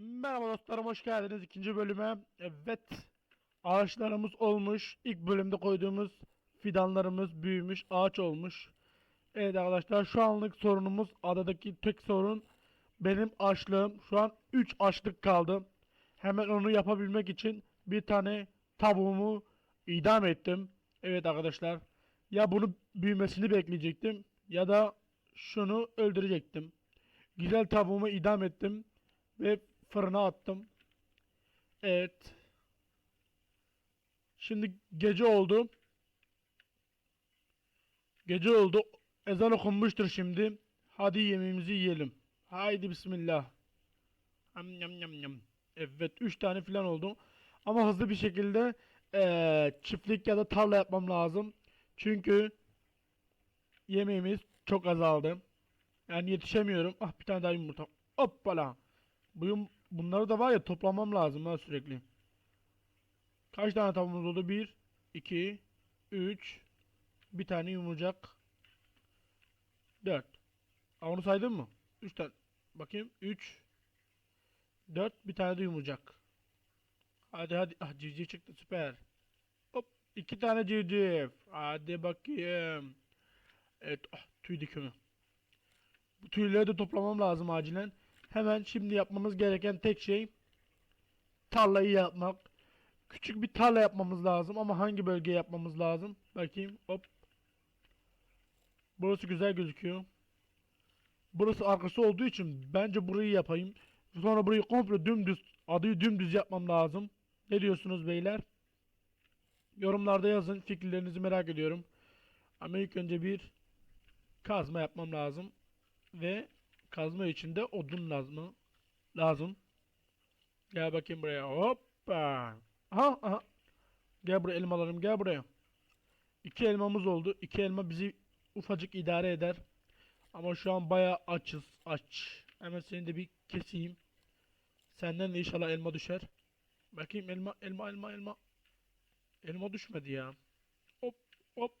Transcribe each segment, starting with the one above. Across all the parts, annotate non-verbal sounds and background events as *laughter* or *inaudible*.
Merhaba dostlarım hoş geldiniz ikinci bölüme. Evet ağaçlarımız olmuş. İlk bölümde koyduğumuz fidanlarımız büyümüş ağaç olmuş. Evet arkadaşlar şu anlık sorunumuz adadaki tek sorun benim açlığım. Şu an 3 açlık kaldı. Hemen onu yapabilmek için bir tane tavuğumu idam ettim. Evet arkadaşlar ya bunu büyümesini bekleyecektim ya da şunu öldürecektim. Güzel tavuğumu idam ettim ve fırına attım. Evet. Şimdi gece oldu. Gece oldu. Ezan okunmuştur şimdi. Hadi yemeğimizi yiyelim. Haydi bismillah. Am yam yam yam. Evet 3 tane falan oldu. Ama hızlı bir şekilde eee, çiftlik ya da tarla yapmam lazım. Çünkü yemeğimiz çok azaldı. Yani yetişemiyorum. Ah bir tane daha yumurta. Hoppala. Bu yum- bunları da var ya toplamam lazım ha sürekli. Kaç tane tavuğumuz oldu? 1, 2, 3, bir tane yumurcak. 4. Aa, onu saydın mı? 3 tane. Bakayım. 3, 4, bir tane de yumurcak. Hadi hadi. Ah civciv çıktı süper. Hop. iki tane civciv. Hadi bakayım. Evet. Ah, tüy dikimi. Bu tüyleri de toplamam lazım acilen. Hemen şimdi yapmamız gereken tek şey tarlayı yapmak. Küçük bir tarla yapmamız lazım ama hangi bölgeye yapmamız lazım? Bakayım. Hop. Burası güzel gözüküyor. Burası arkası olduğu için bence burayı yapayım. Sonra burayı komple dümdüz, adıyı dümdüz yapmam lazım. Ne diyorsunuz beyler? Yorumlarda yazın. Fikirlerinizi merak ediyorum. Ama ilk önce bir kazma yapmam lazım. Ve kazma için de odun lazım. Lazım. Gel bakayım buraya. Hoppa. Aha, aha. Gel buraya elmalarım gel buraya. İki elmamız oldu. İki elma bizi ufacık idare eder. Ama şu an baya açız. Aç. Hemen seni de bir keseyim. Senden de inşallah elma düşer. Bakayım elma elma elma elma. Elma düşmedi ya. Hop hop.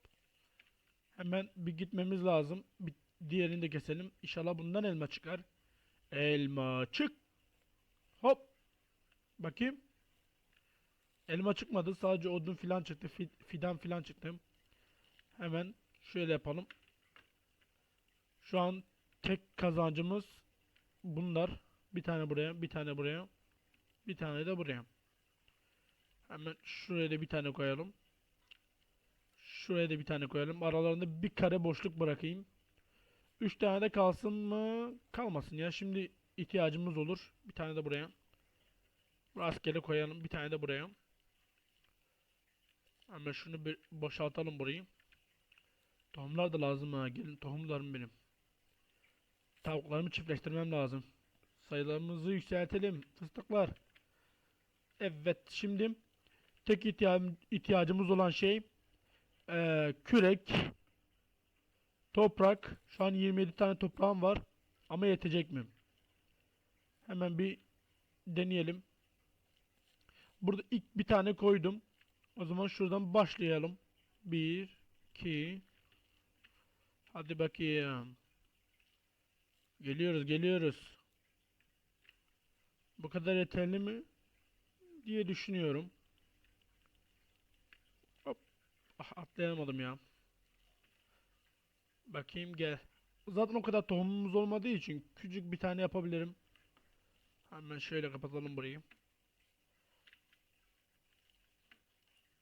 Hemen bir gitmemiz lazım. Bir diğerini de keselim. İnşallah bundan elma çıkar. Elma çık. Hop. Bakayım. Elma çıkmadı. Sadece odun filan çıktı. Fi- fidan filan çıktı. Hemen şöyle yapalım. Şu an tek kazancımız bunlar. Bir tane buraya, bir tane buraya. Bir tane de buraya. Hemen şuraya da bir tane koyalım. Şuraya da bir tane koyalım. Aralarında bir kare boşluk bırakayım. 3 tane de kalsın mı? Kalmasın ya. Şimdi ihtiyacımız olur. Bir tane de buraya. Rastgele koyalım. Bir tane de buraya. Hemen şunu bir boşaltalım burayı. Tohumlar da lazım ha. Gelin tohumlarım benim. Tavuklarımı çiftleştirmem lazım. Sayılarımızı yükseltelim. Fıstıklar. Evet şimdi tek ihtiyacım, ihtiyacımız olan şey eee, kürek, toprak. Şu an 27 tane toprağım var. Ama yetecek mi? Hemen bir deneyelim. Burada ilk bir tane koydum. O zaman şuradan başlayalım. 1 2 Hadi bakayım. Geliyoruz, geliyoruz. Bu kadar yeterli mi? diye düşünüyorum. Hop. Ah, atlayamadım ya. Bakayım gel. Zaten o kadar tohumumuz olmadığı için küçük bir tane yapabilirim. Hemen şöyle kapatalım burayı.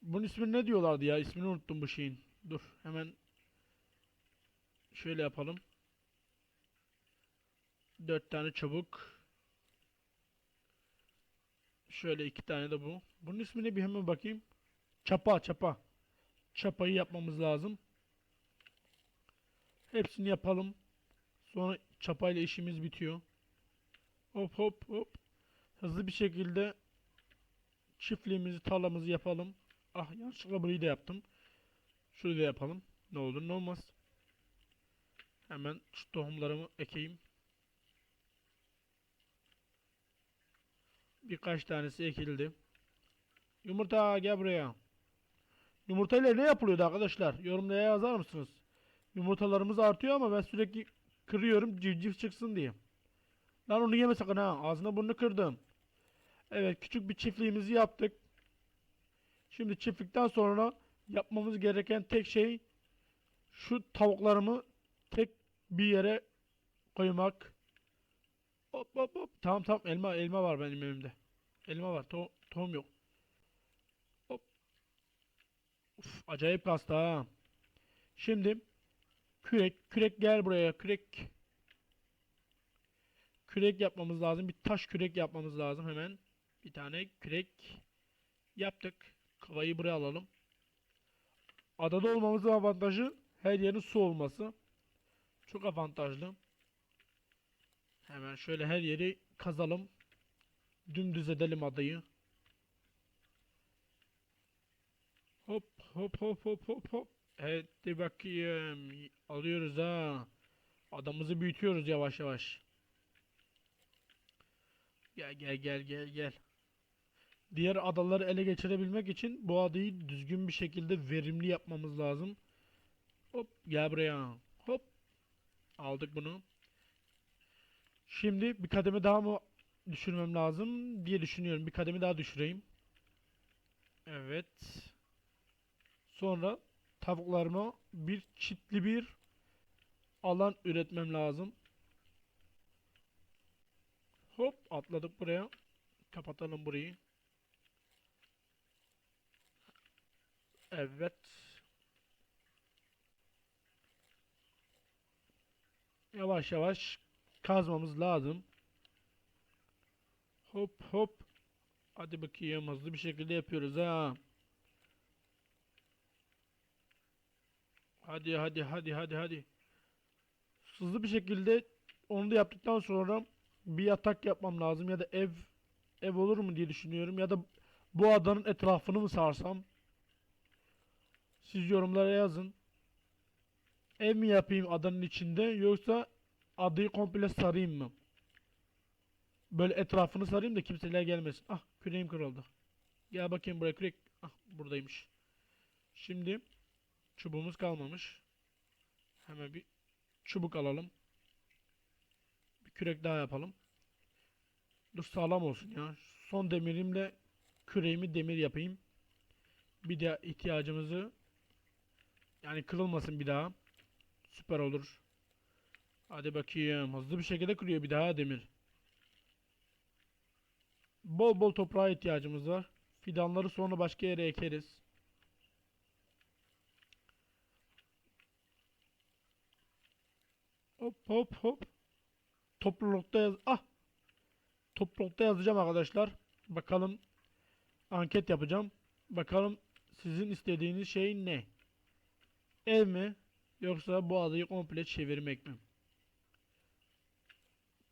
Bunun ismini ne diyorlardı ya? İsmini unuttum bu şeyin. Dur hemen şöyle yapalım. Dört tane çubuk. Şöyle iki tane de bu. Bunun ismini bir hemen bakayım. Çapa çapa. Çapayı yapmamız lazım. Hepsini yapalım. Sonra çapayla işimiz bitiyor. Hop hop hop. Hızlı bir şekilde çiftliğimizi, tarlamızı yapalım. Ah yanlışlıkla burayı da yaptım. Şurayı da yapalım. Ne olur ne olmaz. Hemen şu tohumlarımı ekeyim. Birkaç tanesi ekildi. Yumurta gel buraya. Yumurtayla ne yapılıyordu arkadaşlar? Yorumlara yazar mısınız? Yumurtalarımız artıyor ama ben sürekli kırıyorum civciv çıksın diye. Lan onu yeme sakın ha. Ağzına burnunu kırdım. Evet küçük bir çiftliğimizi yaptık. Şimdi çiftlikten sonra yapmamız gereken tek şey şu tavuklarımı tek bir yere koymak. Hop hop hop. Tamam tamam elma elma var benim elimde. Elma var. To tohum yok. Hop. Uf, acayip kastı ha. Şimdi kürek kürek gel buraya kürek. Kürek yapmamız lazım. Bir taş kürek yapmamız lazım hemen. Bir tane kürek yaptık. Kavayı buraya alalım. Adada olmamızın avantajı her yerin su olması. Çok avantajlı. Hemen şöyle her yeri kazalım. Dümdüz edelim adayı. Hop hop hop hop hop hop. Hadi bakayım. Alıyoruz ha. Adamımızı büyütüyoruz yavaş yavaş. Gel gel gel gel gel. Diğer adaları ele geçirebilmek için bu adayı düzgün bir şekilde verimli yapmamız lazım. Hop gel buraya. Hop. Aldık bunu. Şimdi bir kademe daha mı düşürmem lazım diye düşünüyorum. Bir kademe daha düşüreyim. Evet. Sonra tavuklarıma bir çitli bir alan üretmem lazım. Hop atladık buraya. Kapatalım burayı. Evet. Yavaş yavaş kazmamız lazım. Hop hop. Hadi bakayım hızlı bir şekilde yapıyoruz ha. Hadi hadi hadi hadi hadi. Hızlı bir şekilde onu da yaptıktan sonra bir yatak yapmam lazım ya da ev ev olur mu diye düşünüyorum ya da bu adanın etrafını mı sarsam? Siz yorumlara yazın. Ev mi yapayım adanın içinde yoksa adayı komple sarayım mı? Böyle etrafını sarayım da kimseler gelmesin. Ah küreğim kırıldı. Gel bakayım buraya kürek. Ah buradaymış. Şimdi çubuğumuz kalmamış. Hemen bir çubuk alalım. Bir kürek daha yapalım. Dur sağlam olsun ya. Son demirimle küreğimi demir yapayım. Bir de ihtiyacımızı yani kırılmasın bir daha. Süper olur. Hadi bakayım. Hızlı bir şekilde kırıyor bir daha demir. Bol bol toprağa ihtiyacımız var. Fidanları sonra başka yere ekeriz. Hop hop hop. Toplulukta yaz... Ah! Toplulukta yazacağım arkadaşlar. Bakalım. Anket yapacağım. Bakalım sizin istediğiniz şey ne? Ev mi? Yoksa bu adayı komple çevirmek mi?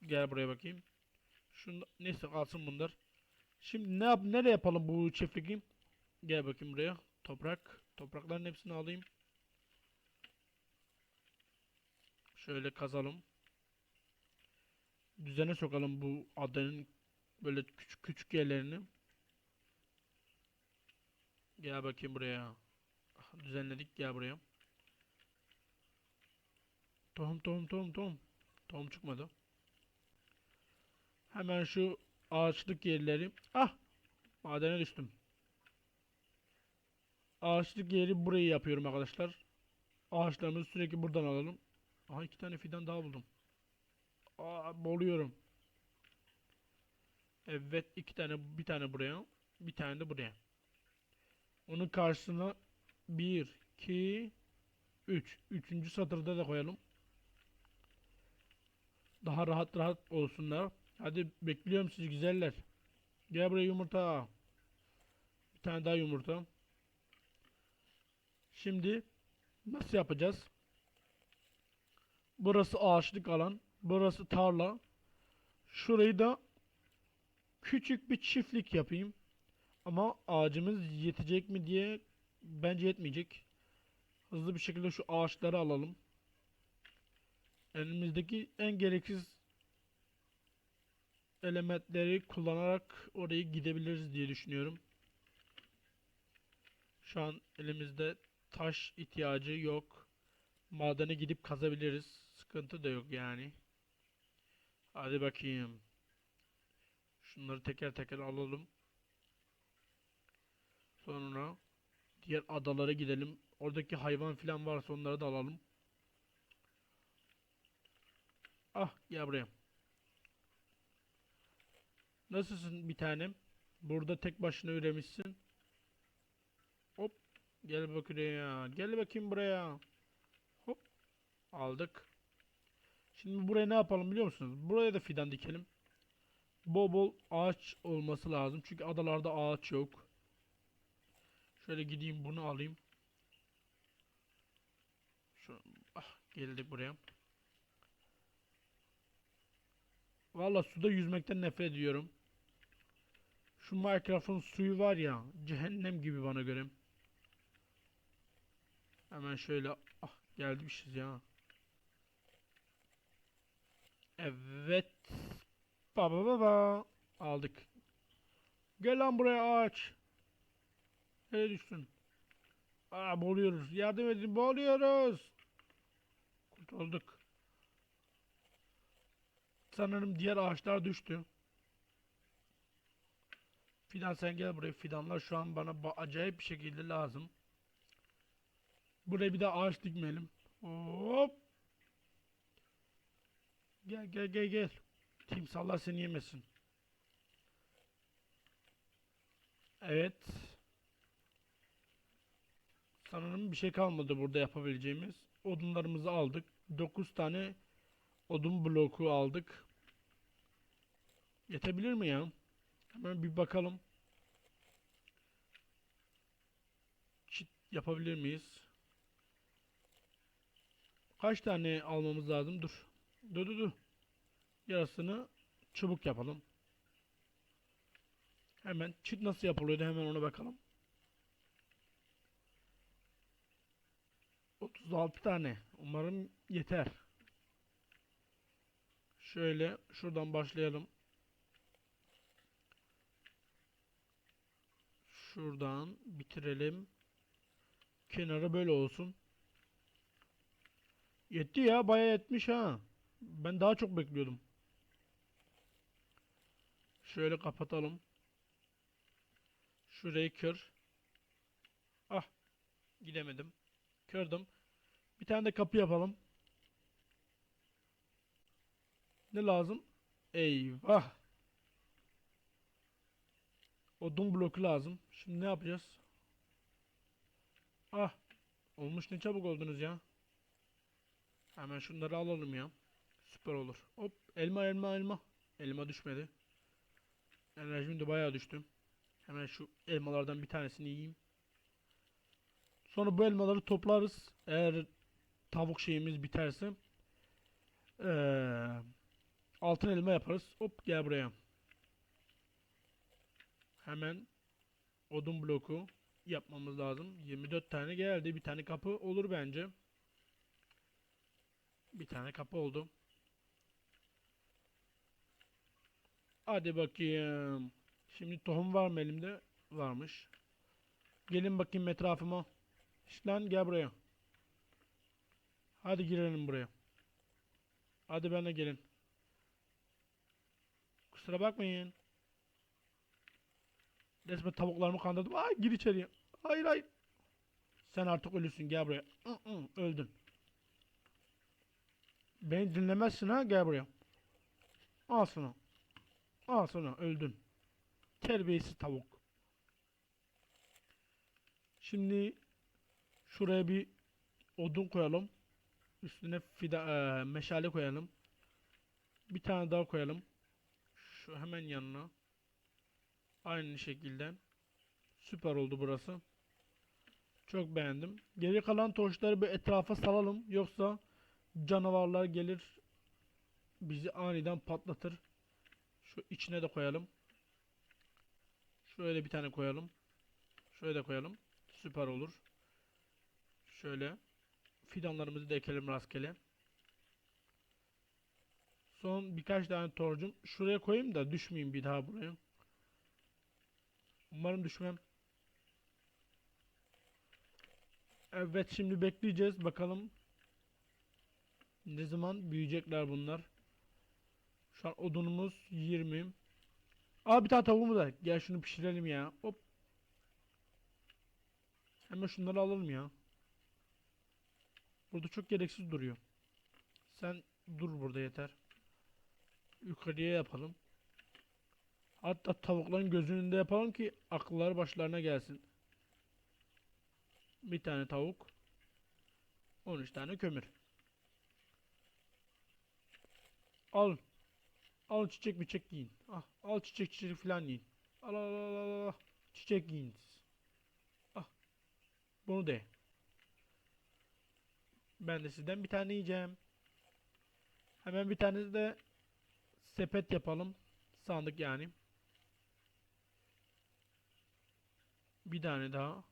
Gel buraya bakayım. Şunda neyse kalsın bunlar. Şimdi ne yap nereye yapalım bu çiftliği? Gel bakayım buraya. Toprak. Toprakların hepsini alayım. Şöyle kazalım. Düzene sokalım bu adanın böyle küçük küçük yerlerini. Gel bakayım buraya. Düzenledik gel buraya. Tohum tohum tohum tohum. Tohum çıkmadı. Hemen şu ağaçlık yerleri. Ah! Madene düştüm. Ağaçlık yeri burayı yapıyorum arkadaşlar. Ağaçlarımızı sürekli buradan alalım. Aha iki tane fidan daha buldum. Aa boğuluyorum. Evet iki tane bir tane buraya. Bir tane de buraya. Onun karşısına 1, 2, 3. Üçüncü satırda da koyalım. Daha rahat rahat olsunlar. Hadi bekliyorum sizi güzeller. Gel buraya yumurta. Bir tane daha yumurta. Şimdi nasıl yapacağız? Burası ağaçlık alan. Burası tarla. Şurayı da küçük bir çiftlik yapayım. Ama ağacımız yetecek mi diye bence yetmeyecek. Hızlı bir şekilde şu ağaçları alalım. Elimizdeki en gereksiz elementleri kullanarak orayı gidebiliriz diye düşünüyorum. Şu an elimizde taş ihtiyacı yok. Madene gidip kazabiliriz. Sıkıntı da yok yani. Hadi bakayım. Şunları teker teker alalım. Sonra diğer adalara gidelim. Oradaki hayvan filan varsa onları da alalım. Ah gel buraya. Nasılsın bir tanem? Burada tek başına üremişsin. Hop. Gel bak buraya. Gel bakayım buraya. Hop. Aldık. Şimdi buraya ne yapalım biliyor musunuz? Buraya da fidan dikelim. Bol bol ağaç olması lazım. Çünkü adalarda ağaç yok. Şöyle gideyim bunu alayım. Şu, ah, geldik buraya. Valla suda yüzmekten nefret ediyorum. Şu Minecraft'ın suyu var ya cehennem gibi bana göre. Hemen şöyle ah gelmişiz ya. Evet. Baba baba aldık. Gel lan buraya ağaç. Nereye düştün? Aa boğuluyoruz. Yardım edin boğuluyoruz. Kurtulduk. Sanırım diğer ağaçlar düştü. Fidan sen gel buraya. Fidanlar şu an bana ba- acayip bir şekilde lazım. Buraya bir daha ağaç dikmeyelim. Hop. Gel gel gel gel. Timsahlar seni yemesin. Evet. Sanırım bir şey kalmadı burada yapabileceğimiz. Odunlarımızı aldık. 9 tane odun bloku aldık. Yetebilir mi ya? Hemen bir bakalım. Çit yapabilir miyiz? Kaç tane almamız lazım? Dur. Dur dur dur. Yarısını çubuk yapalım. Hemen çit nasıl yapılıyordu hemen ona bakalım. 36 tane. Umarım yeter. Şöyle şuradan başlayalım. Şuradan bitirelim. Kenarı böyle olsun. Yetti ya bayağı yetmiş ha. Ben daha çok bekliyordum. Şöyle kapatalım. Şurayı kır. Ah. Gidemedim. Kırdım. Bir tane de kapı yapalım. Ne lazım? Eyvah. Odun bloku lazım. Şimdi ne yapacağız? Ah. Olmuş ne çabuk oldunuz ya. Hemen şunları alalım ya. Süper olur. Hop elma elma elma. Elma düşmedi. Enerjim de bayağı düştü. Hemen şu elmalardan bir tanesini yiyeyim. Sonra bu elmaları toplarız. Eğer tavuk şeyimiz biterse. Ee, altın elma yaparız. Hop gel buraya. Hemen odun bloku yapmamız lazım. 24 tane geldi. Bir tane kapı olur bence. Bir tane kapı oldu. Hadi bakayım. Şimdi tohum var mı elimde? Varmış. Gelin bakayım etrafıma. İşte lan gel buraya. Hadi girelim buraya. Hadi benimle gelin. Kusura bakmayın. Resmen tavuklarımı kandırdım. Ay gir içeriye. Hayır hayır. Sen artık ölüsün gel buraya. Hı hı, öldün. Beni dinlemezsin ha gel buraya. Al sana. Al sana öldün. Terbiyesiz tavuk. Şimdi şuraya bir odun koyalım. Üstüne fida eee, meşale koyalım. Bir tane daha koyalım. Şu hemen yanına. Aynı şekilde. Süper oldu burası. Çok beğendim. Geri kalan torçları bir etrafa salalım. Yoksa canavarlar gelir. Bizi aniden patlatır. Şu içine de koyalım. Şöyle bir tane koyalım. Şöyle de koyalım. Süper olur. Şöyle. Fidanlarımızı da ekelim rastgele. Son birkaç tane torcum. Şuraya koyayım da düşmeyeyim bir daha buraya. Umarım düşmem. Evet şimdi bekleyeceğiz. Bakalım ne zaman büyüyecekler bunlar. Şu an odunumuz 20. Aa bir tane tavuğumuz var. Gel şunu pişirelim ya. Hop. Hemen şunları alalım ya. Burada çok gereksiz duruyor. Sen dur burada yeter. Yukarıya yapalım. Hatta tavukların gözünün de yapalım ki akılları başlarına gelsin. Bir tane tavuk. 13 tane kömür. Al. Al çiçek biçek yiyin. Ah, al çiçek çiçek falan yiyin. Al al al al. al. Çiçek yiyin. siz. Ah. Bunu de. Ben de sizden bir tane yiyeceğim. Hemen bir tane de sepet yapalım. Sandık yani. Bir tane daha.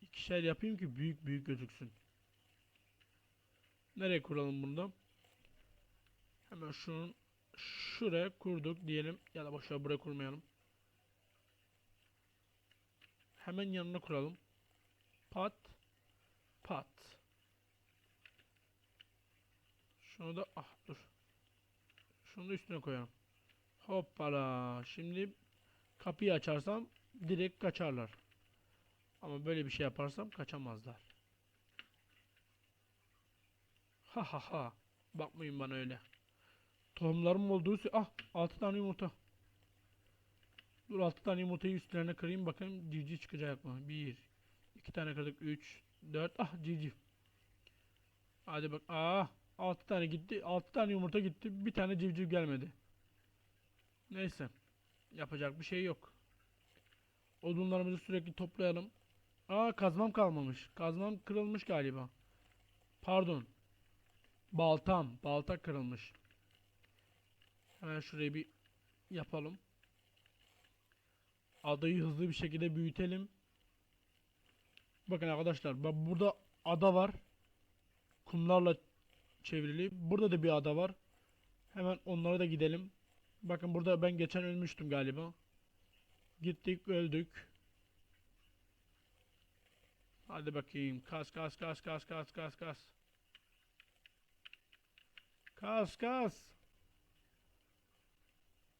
İkişer yapayım ki büyük büyük gözüksün. Nereye kuralım bunu da? Hemen şunun şuraya kurduk diyelim. Ya da boşver buraya kurmayalım. Hemen yanına kuralım. Pat. Pat. Şunu da ah dur. Şunu da üstüne koyalım. Hoppala. Şimdi kapıyı açarsam direkt kaçarlar. Ama böyle bir şey yaparsam kaçamazlar. Ha ha ha. Bakmayın bana öyle. Tohumlarım olduğu Ah 6 tane yumurta. Dur 6 tane yumurtayı üstlerine kırayım bakayım civciv çıkacak mı? 1 2 tane kırdık 3 4 Ah civciv. Hadi bak. Ah 6 tane gitti. 6 tane yumurta gitti. Bir tane civciv gelmedi. Neyse. Yapacak bir şey yok. Odunlarımızı sürekli toplayalım. Aa kazmam kalmamış. Kazmam kırılmış galiba. Pardon. Baltam. Balta kırılmış. Hemen şurayı bir yapalım. Adayı hızlı bir şekilde büyütelim. Bakın arkadaşlar bak burada ada var. Kumlarla çevrili. Burada da bir ada var. Hemen onlara da gidelim. Bakın burada ben geçen ölmüştüm galiba. Gittik öldük. Hadi bakayım. Kas kas kas kas kas kas kas. Kas kas.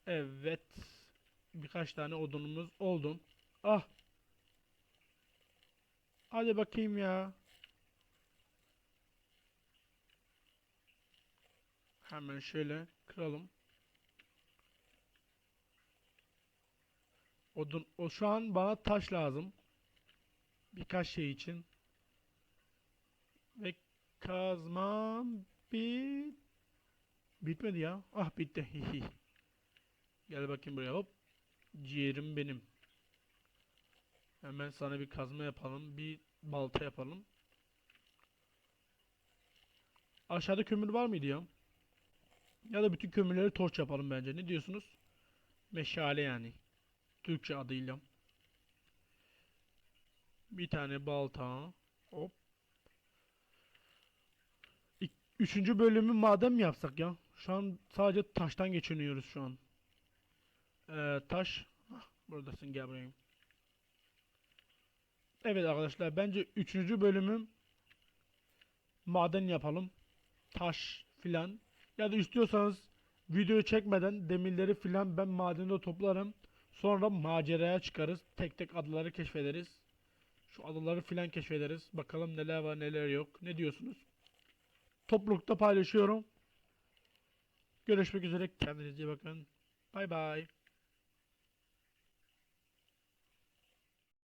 Evet. Birkaç tane odunumuz oldu. Ah. Hadi bakayım ya. Hemen şöyle kıralım. Odun, o şu an bana taş lazım. Birkaç şey için. Ve kazmam bit bitmedi ya. Ah bitti. *laughs* Gel bakayım buraya hop. Ciğerim benim. Hemen sana bir kazma yapalım. Bir balta yapalım. Aşağıda kömür var mıydı ya? Ya da bütün kömürleri torç yapalım bence. Ne diyorsunuz? Meşale yani. Türkçe adıyla. Bir tane balta. Hop. Üçüncü bölümü madem yapsak ya? Şu an sadece taştan geçiniyoruz şu an. Ee, taş. Hah, buradasın gel buraya. Evet arkadaşlar bence üçüncü bölümü maden yapalım. Taş filan. Ya da istiyorsanız video çekmeden demirleri filan ben madende toplarım. Sonra maceraya çıkarız. Tek tek adaları keşfederiz. Şu adaları filan keşfederiz. Bakalım neler var neler yok. Ne diyorsunuz? Toplulukta paylaşıyorum. Görüşmek üzere. Kendinize iyi bakın. Bay bay.